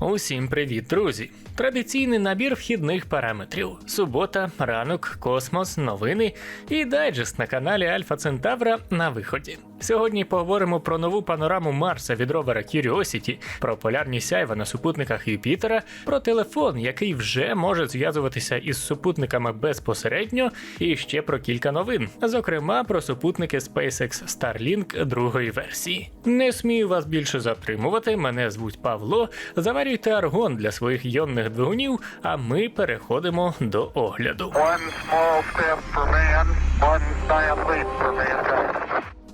Усім привіт, друзі! Традиційний набір вхідних параметрів: субота, ранок, космос, новини і дайджест на каналі Альфа Центавра на виході. Сьогодні поговоримо про нову панораму Марса від ровера Curiosity, про полярні сяйва на супутниках Юпітера, про телефон, який вже може зв'язуватися із супутниками безпосередньо, і ще про кілька новин, зокрема про супутники SpaceX Starlink другої версії. Не смію вас більше затримувати. Мене звуть Павло. Заварюйте аргон для своїх йонних двигунів, а ми переходимо до огляду. Man.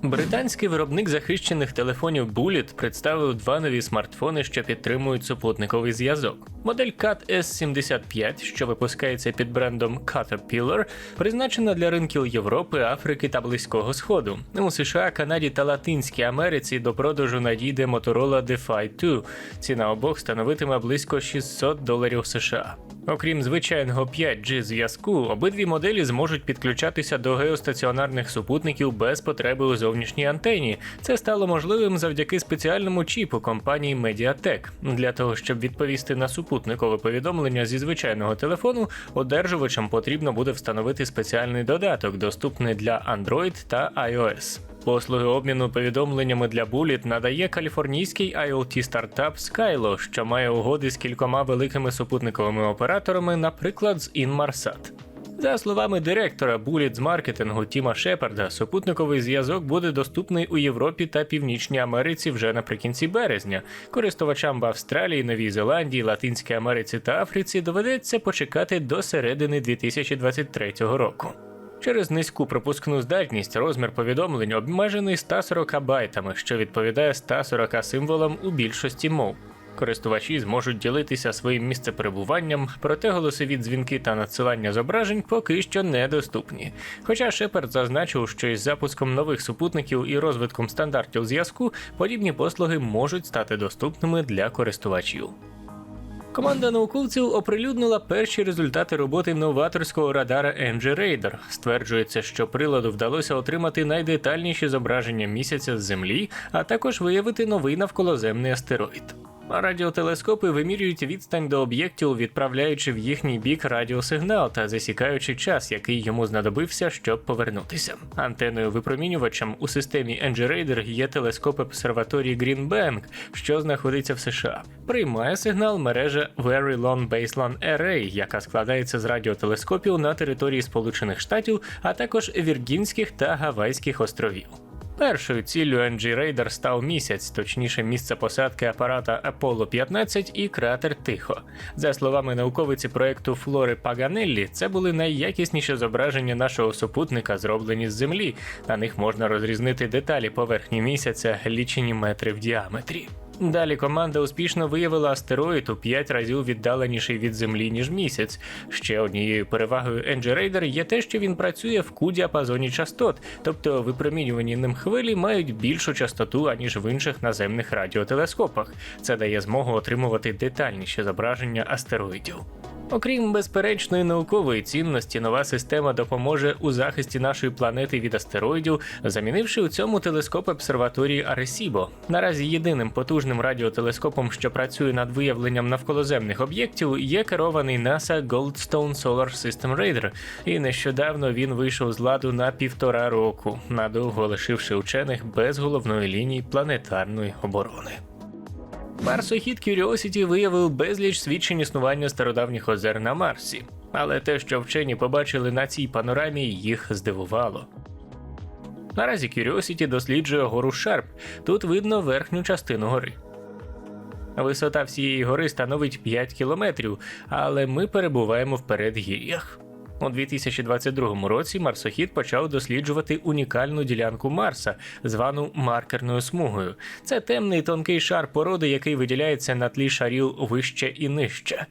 Британський виробник захищених телефонів Bullet представив два нові смартфони, що підтримують супутниковий зв'язок. Модель CAT S75, що випускається під брендом Caterpillar, призначена для ринків Європи, Африки та Близького Сходу. У США, Канаді та Латинській Америці до продажу надійде Motorola DeFi 2. Ціна обох становитиме близько 600 доларів США. Окрім звичайного 5G зв'язку, обидві моделі зможуть підключатися до геостаціонарних супутників без потреби у зовнішній антені. Це стало можливим завдяки спеціальному чіпу компанії Mediatek. Для того, щоб відповісти на супутникове повідомлення зі звичайного телефону, одержувачам потрібно буде встановити спеціальний додаток, доступний для Android та iOS. Послуги обміну повідомленнями для Bullet надає каліфорнійський IoT стартап Skylo, що має угоди з кількома великими супутниковими операторами, наприклад, з Inmarsat. За словами директора Bullet з маркетингу Тіма Шепарда, супутниковий зв'язок буде доступний у Європі та Північній Америці вже наприкінці березня. Користувачам в Австралії, Новій Зеландії, Латинській Америці та Африці доведеться почекати до середини 2023 року. Через низьку пропускну здатність розмір повідомлень обмежений 140 байтами, що відповідає 140 символам у більшості мов. Користувачі зможуть ділитися своїм місцеперебуванням, проте голосові дзвінки та надсилання зображень поки що недоступні. Хоча Шепард зазначив, що із запуском нових супутників і розвитком стандартів зв'язку подібні послуги можуть стати доступними для користувачів. Команда науковців оприлюднила перші результати роботи новаторського радара NG Raider. Стверджується, що приладу вдалося отримати найдетальніші зображення місяця з землі, а також виявити новий навколоземний астероїд. Радіотелескопи вимірюють відстань до об'єктів, відправляючи в їхній бік радіосигнал та засікаючи час, який йому знадобився, щоб повернутися. Антеною випромінювачем у системі NG є телескоп обсерваторії Green Bank, що знаходиться в США. Приймає сигнал мережа Very Long Baseline Array, яка складається з радіотелескопів на території Сполучених Штатів, а також Віргінських та Гавайських островів. Першою ціллю NG Raider став місяць, точніше місце посадки апарата Apollo 15 і кратер Тихо. За словами науковиці проекту Флори Паганеллі, це були найякісніші зображення нашого супутника, зроблені з землі. На них можна розрізнити деталі поверхні місяця, лічені метри в діаметрі. Далі команда успішно виявила астероїд у 5 разів віддаленіший від Землі, ніж місяць. Ще однією перевагою NG Raider є те, що він працює в Q-діапазоні частот, тобто випромінювані ним хвилі мають більшу частоту, аніж в інших наземних радіотелескопах. Це дає змогу отримувати детальніші зображення астероїдів. Окрім безперечної наукової цінності, нова система допоможе у захисті нашої планети від астероїдів, замінивши у цьому телескоп обсерваторії Аресібо. Наразі єдиним потужним радіотелескопом, що працює над виявленням навколоземних об'єктів, є керований NASA Goldstone Solar System Raider, і нещодавно він вийшов з ладу на півтора року, надовго лишивши учених без головної лінії планетарної оборони. Марсохід Curiosity виявив безліч свідчень існування стародавніх озер на Марсі, але те, що вчені побачили на цій панорамі, їх здивувало. Наразі Curiosity досліджує гору Шарп. Тут видно верхню частину гори. Висота всієї гори становить 5 кілометрів, але ми перебуваємо в передгір'ях. У 2022 році марсохід почав досліджувати унікальну ділянку Марса, звану маркерною смугою. Це темний тонкий шар породи, який виділяється на тлі шарів вище і нижче.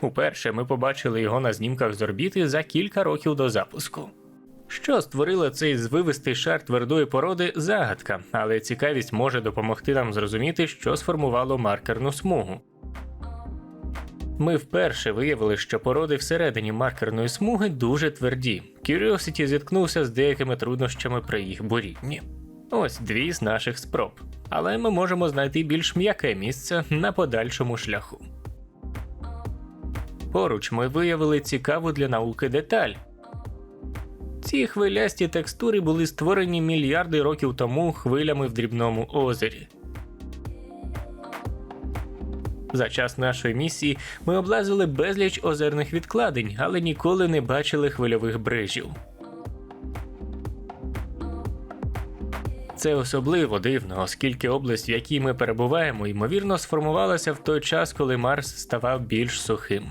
Уперше ми побачили його на знімках з орбіти за кілька років до запуску. Що створило цей звивистий шар твердої породи загадка, але цікавість може допомогти нам зрозуміти, що сформувало маркерну смугу. Ми вперше виявили, що породи всередині маркерної смуги дуже тверді. Curiosity зіткнувся з деякими труднощами при їх бурінні. Ось дві з наших спроб. Але ми можемо знайти більш м'яке місце на подальшому шляху. Поруч ми виявили цікаву для науки деталь. Ці хвилясті текстури були створені мільярди років тому хвилями в дрібному озері. За час нашої місії ми облазили безліч озерних відкладень, але ніколи не бачили хвильових брижів. Це особливо дивно, оскільки область, в якій ми перебуваємо, ймовірно сформувалася в той час, коли Марс ставав більш сухим.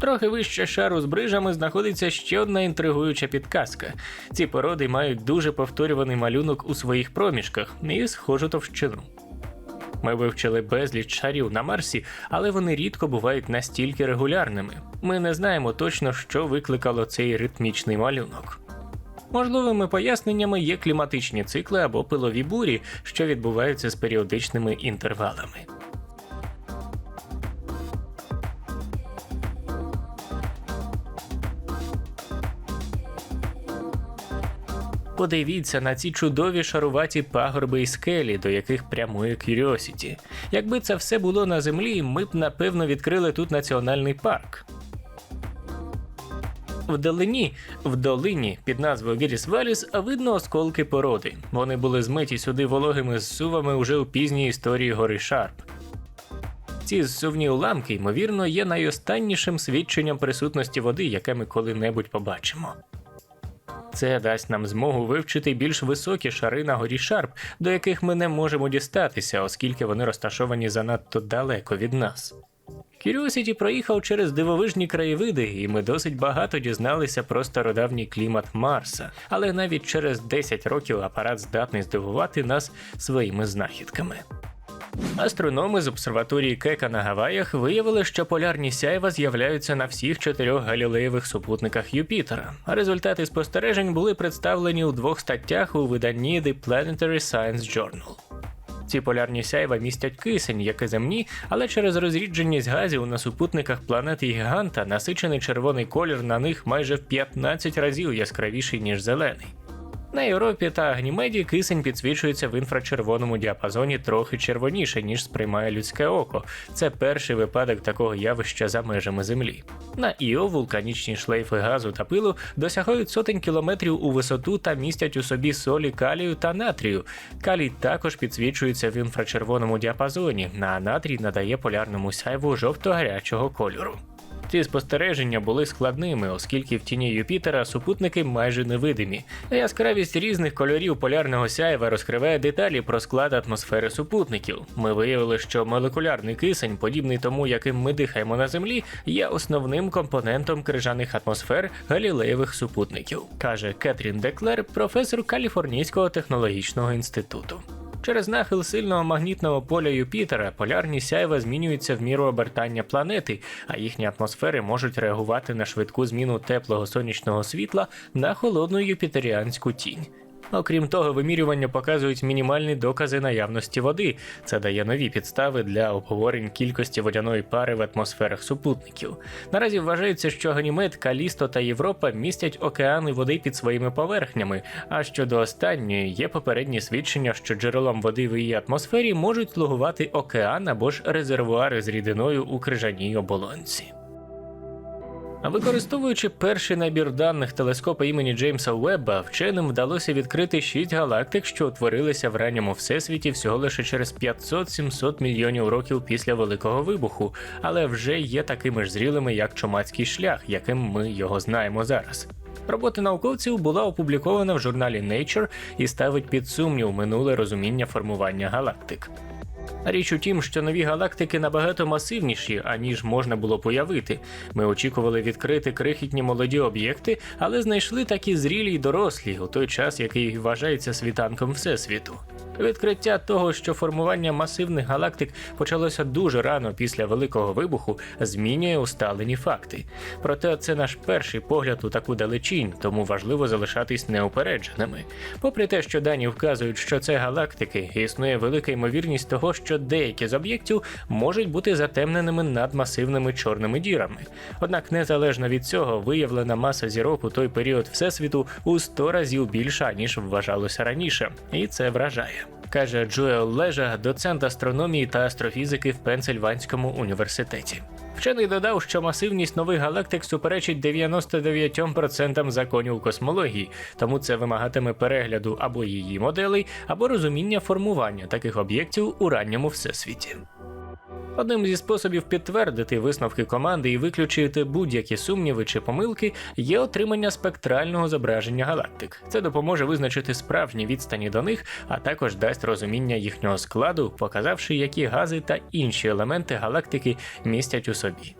Трохи вище шару з брижами знаходиться ще одна інтригуюча підказка. Ці породи мають дуже повторюваний малюнок у своїх проміжках і схожу товщину. Ми вивчили безліч шарів на Марсі, але вони рідко бувають настільки регулярними. Ми не знаємо точно, що викликало цей ритмічний малюнок. Можливими поясненнями є кліматичні цикли або пилові бурі, що відбуваються з періодичними інтервалами. Подивіться на ці чудові шаруваті пагорби і скелі, до яких прямує Curiosity. Якби це все було на землі, ми б напевно відкрили тут національний парк. Вдалині, в долині під назвою Віріс Валіс видно осколки породи. Вони були змиті сюди вологими зсувами уже у пізній історії гори Шарп. Ці зсувні уламки, ймовірно, є найостаннішим свідченням присутності води, яке ми коли-небудь побачимо. Це дасть нам змогу вивчити більш високі шари на горі Шарп, до яких ми не можемо дістатися, оскільки вони розташовані занадто далеко від нас. Curiosity проїхав через дивовижні краєвиди, і ми досить багато дізналися про стародавній клімат Марса. Але навіть через 10 років апарат здатний здивувати нас своїми знахідками. Астрономи з обсерваторії Кека на Гаваях виявили, що полярні сяйва з'являються на всіх чотирьох галілеєвих супутниках Юпітера. А результати спостережень були представлені у двох статтях у виданні The Planetary Science Journal. Ці полярні сяйва містять кисень, як і земні, але через розрідженість газів на супутниках планети гіганта насичений червоний колір на них майже в 15 разів яскравіший, ніж зелений. На Європі та Агнімеді кисень підсвічується в інфрачервоному діапазоні трохи червоніше, ніж сприймає людське око. Це перший випадок такого явища за межами Землі. На Іо вулканічні шлейфи газу та пилу досягають сотень кілометрів у висоту та містять у собі солі калію та натрію. Калій також підсвічується в інфрачервоному діапазоні, а натрій надає полярному сяйву жовто-гарячого кольору. Ці спостереження були складними, оскільки в тіні Юпітера супутники майже невидимі. Яскравість різних кольорів полярного сяйва розкриває деталі про склад атмосфери супутників. Ми виявили, що молекулярний кисень, подібний тому, яким ми дихаємо на Землі, є основним компонентом крижаних атмосфер галілеєвих супутників, каже Кетрін Деклер, професор Каліфорнійського технологічного інституту. Через нахил сильного магнітного поля Юпітера полярні сяйва змінюються в міру обертання планети, а їхні атмосфери можуть реагувати на швидку зміну теплого сонячного світла на холодну юпітеріанську тінь. Окрім того, вимірювання показують мінімальні докази наявності води. Це дає нові підстави для обговорень кількості водяної пари в атмосферах супутників. Наразі вважається, що Ганімед, Калісто та Європа містять океани води під своїми поверхнями. А щодо останньої є попередні свідчення, що джерелом води в її атмосфері можуть слугувати океан або ж резервуари з рідиною у крижаній оболонці. Використовуючи перший набір даних телескопа імені Джеймса Уебба, вченим вдалося відкрити шість галактик, що утворилися в ранньому всесвіті всього лише через 500-700 мільйонів років після Великого вибуху, але вже є такими ж зрілими, як чумацький шлях, яким ми його знаємо зараз. Робота науковців була опублікована в журналі Nature і ставить під сумнів минуле розуміння формування галактик. Річ у тім, що нові галактики набагато масивніші, аніж можна було б уявити. Ми очікували відкрити крихітні молоді об'єкти, але знайшли такі зрілі й дорослі у той час, який вважається світанком Всесвіту. Відкриття того, що формування масивних галактик почалося дуже рано після Великого вибуху, змінює усталені факти. Проте це наш перший погляд у таку далечінь, тому важливо залишатись неупередженими. Попри те, що дані вказують, що це галактики, існує велика ймовірність того, що деякі з об'єктів можуть бути затемненими над масивними чорними дірами. Однак, незалежно від цього, виявлена маса зірок у той період всесвіту у 100 разів більша ніж вважалося раніше, і це вражає. Каже Джоел Лежа, доцент астрономії та астрофізики в Пенсильванському університеті. Вчений додав, що масивність нових галактик суперечить 99% законів космології, тому це вимагатиме перегляду або її моделей, або розуміння формування таких об'єктів у ранньому всесвіті. Одним зі способів підтвердити висновки команди і виключити будь-які сумніви чи помилки є отримання спектрального зображення галактик. Це допоможе визначити справжні відстані до них, а також дасть розуміння їхнього складу, показавши, які гази та інші елементи галактики містять у собі.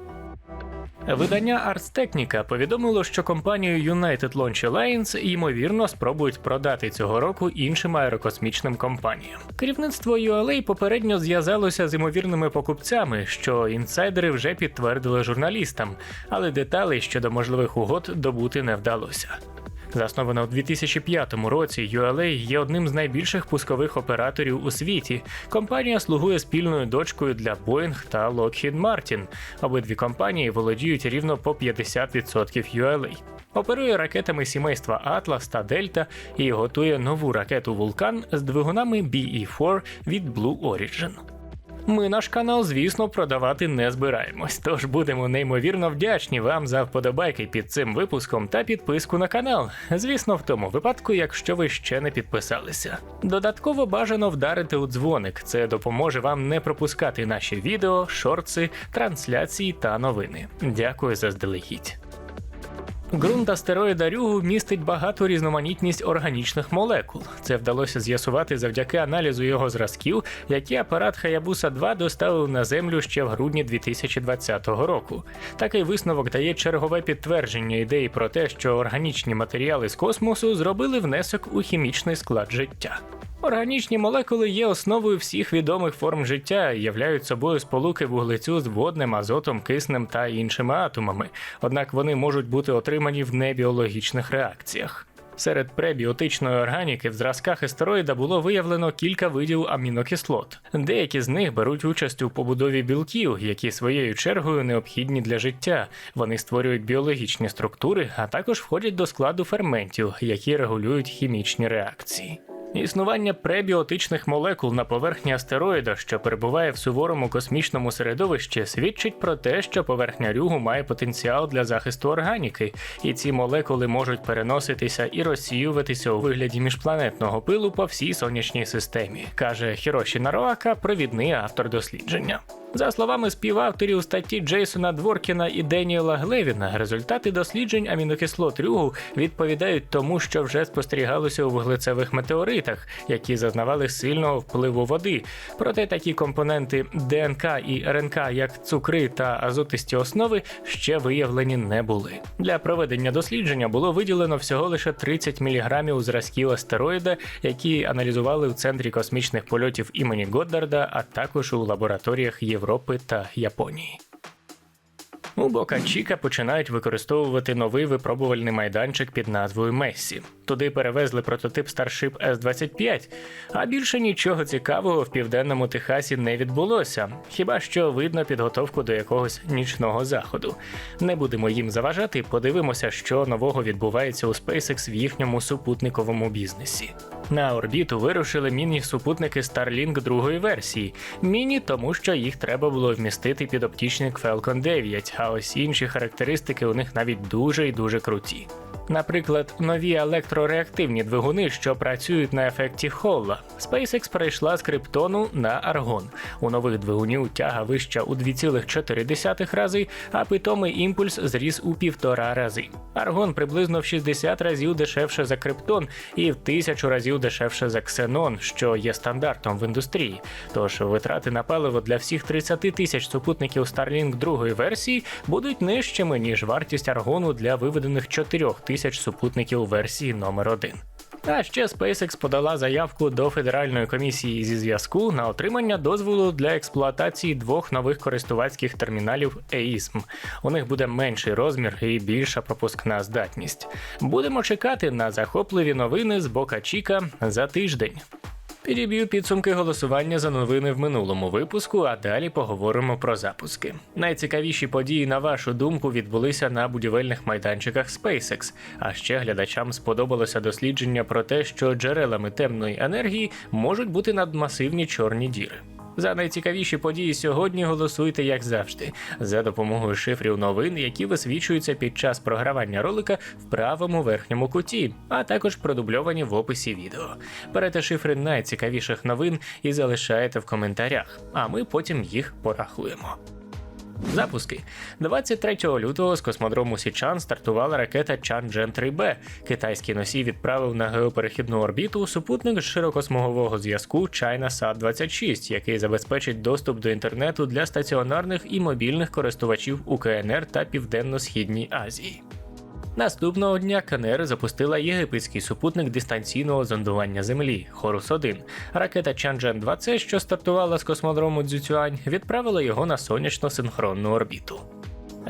Видання Ars Technica повідомило, що компанію United Launch Alliance ймовірно спробують продати цього року іншим аерокосмічним компаніям. Керівництво ULA попередньо зв'язалося з ймовірними покупцями, що інсайдери вже підтвердили журналістам, але деталей щодо можливих угод добути не вдалося. Заснована у 2005 році, ULA є одним з найбільших пускових операторів у світі. Компанія слугує спільною дочкою для Boeing та Lockheed Martin. Обидві компанії володіють рівно по 50% ULA. Оперує ракетами сімейства Atlas та Delta і готує нову ракету Вулкан з двигунами BE-4 від Blue Origin. Ми наш канал, звісно, продавати не збираємось, тож будемо неймовірно вдячні вам за вподобайки під цим випуском та підписку на канал. Звісно, в тому випадку, якщо ви ще не підписалися. Додатково бажано вдарити у дзвоник. Це допоможе вам не пропускати наші відео, шорти, трансляції та новини. Дякую заздалегідь. Ґрунт астероїда Рюгу містить багату різноманітність органічних молекул. Це вдалося з'ясувати завдяки аналізу його зразків, які апарат Хаябуса 2 доставив на землю ще в грудні 2020 року. Такий висновок дає чергове підтвердження ідеї про те, що органічні матеріали з космосу зробили внесок у хімічний склад життя. Органічні молекули є основою всіх відомих форм життя і являють собою сполуки вуглецю з водним, азотом, киснем та іншими атомами, однак вони можуть бути отримані в небіологічних реакціях. Серед пребіотичної органіки в зразках естероїда було виявлено кілька видів амінокислот. Деякі з них беруть участь у побудові білків, які своєю чергою необхідні для життя. Вони створюють біологічні структури, а також входять до складу ферментів, які регулюють хімічні реакції. Існування пребіотичних молекул на поверхні астероїда, що перебуває в суворому космічному середовищі, свідчить про те, що поверхня рюгу має потенціал для захисту органіки, і ці молекули можуть переноситися і розсіюватися у вигляді міжпланетного пилу по всій сонячній системі, каже Хіроші Наруака, провідний автор дослідження. За словами співавторів статті Джейсона Дворкіна і Деніела Глевіна, результати досліджень амінокислот рюгу відповідають тому, що вже спостерігалося у вуглецевих метеоритах, які зазнавали сильного впливу води. Проте такі компоненти ДНК і РНК, як цукри та азотисті основи, ще виявлені не були. Для проведення дослідження було виділено всього лише 30 мг зразків астероїда, які аналізували в центрі космічних польотів імені Годдарда, а також у лабораторіях Європи та Японії. У Бока Чіка починають використовувати новий випробувальний майданчик під назвою Мессі. Туди перевезли прототип Starship S-25, а більше нічого цікавого в південному Техасі не відбулося. Хіба що видно підготовку до якогось нічного заходу. Не будемо їм заважати, подивимося, що нового відбувається у SpaceX в їхньому супутниковому бізнесі. На орбіту вирушили міні-супутники Starlink другої версії. Міні, тому що їх треба було вмістити під оптічник Falcon 9, а ось інші характеристики у них навіть дуже і дуже круті. Наприклад, нові електрореактивні двигуни, що працюють на ефекті Холла. SpaceX перейшла з криптону на аргон. У нових двигунів тяга вища у 2,4 рази, а питомий імпульс зріс у півтора рази. Аргон приблизно в 60 разів дешевше за криптон і в тисячу разів дешевше за ксенон, що є стандартом в індустрії. Тож витрати на паливо для всіх 30 тисяч супутників Starlink другої версії будуть нижчими ніж вартість аргону для виведених 4 тисяч супутників версії номер 1 А ще SpaceX подала заявку до Федеральної комісії зі зв'язку на отримання дозволу для експлуатації двох нових користувацьких терміналів EISM. У них буде менший розмір і більша пропускна здатність. Будемо чекати на захопливі новини з Бока Чіка за тиждень. Підіб'ю підсумки голосування за новини в минулому випуску, а далі поговоримо про запуски. Найцікавіші події, на вашу думку, відбулися на будівельних майданчиках SpaceX. А ще глядачам сподобалося дослідження про те, що джерелами темної енергії можуть бути надмасивні чорні діри. За найцікавіші події сьогодні голосуйте, як завжди, за допомогою шифрів новин, які висвічуються під час програвання ролика в правому верхньому куті, а також продубльовані в описі відео. Берете шифри найцікавіших новин і залишаєте в коментарях, а ми потім їх порахуємо. Запуски 23 лютого з космодрому Січан стартувала ракета Чанджен 3Б. Китайський носій відправив на геоперехідну орбіту супутник з широкосмугового зв'язку ChinaSat 26 який забезпечить доступ до інтернету для стаціонарних і мобільних користувачів УКНР та Південно-Східній Азії. Наступного дня КНР запустила єгипетський супутник дистанційного зондування Землі Хорус 1 Ракета Чанчжен 2C, що стартувала з космодрому Дзюцюань, відправила його на сонячно синхронну орбіту.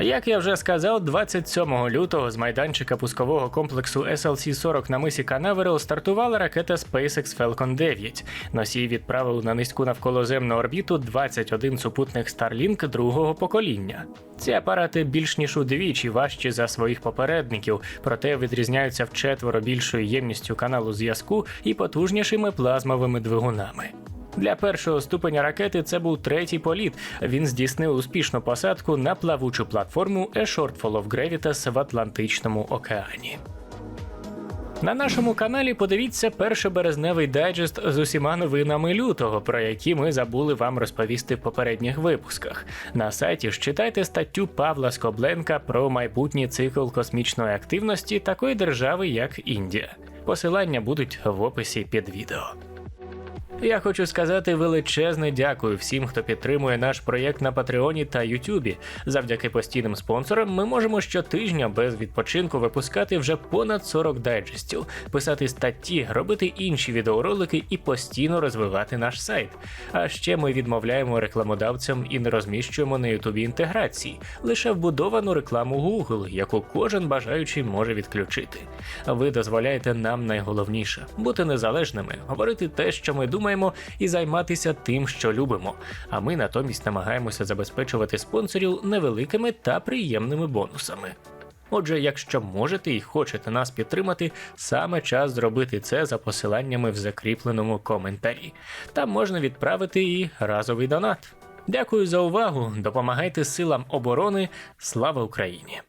Як я вже сказав, 27 лютого з майданчика пускового комплексу SLC-40 на мисі Канаверал стартувала ракета SpaceX Falcon 9. Носій відправив на низьку навколоземну орбіту 21 супутник Starlink другого покоління. Ці апарати більш ніж удвічі важчі за своїх попередників, проте відрізняються вчетверо більшою ємністю каналу зв'язку і потужнішими плазмовими двигунами. Для першого ступеня ракети це був третій політ. Він здійснив успішну посадку на плавучу платформу A Shortfall of Gravitas в Атлантичному океані. На нашому каналі подивіться першоберезневий дайджест з усіма новинами лютого, про які ми забули вам розповісти в попередніх випусках. На сайті ж читайте статтю Павла Скобленка про майбутній цикл космічної активності такої держави, як Індія. Посилання будуть в описі під відео. Я хочу сказати величезне дякую всім, хто підтримує наш проєкт на Патреоні та Ютубі. Завдяки постійним спонсорам ми можемо щотижня без відпочинку випускати вже понад 40 дайджестів, писати статті, робити інші відеоролики і постійно розвивати наш сайт. А ще ми відмовляємо рекламодавцям і не розміщуємо на Ютубі інтеграції, лише вбудовану рекламу Google, яку кожен бажаючий може відключити. Ви дозволяєте нам найголовніше бути незалежними, говорити те, що ми думаємо, і займатися тим, що любимо. А ми натомість намагаємося забезпечувати спонсорів невеликими та приємними бонусами. Отже, якщо можете і хочете нас підтримати, саме час зробити це за посиланнями в закріпленому коментарі. Там можна відправити і разовий донат. Дякую за увагу. Допомагайте силам оборони. Слава Україні!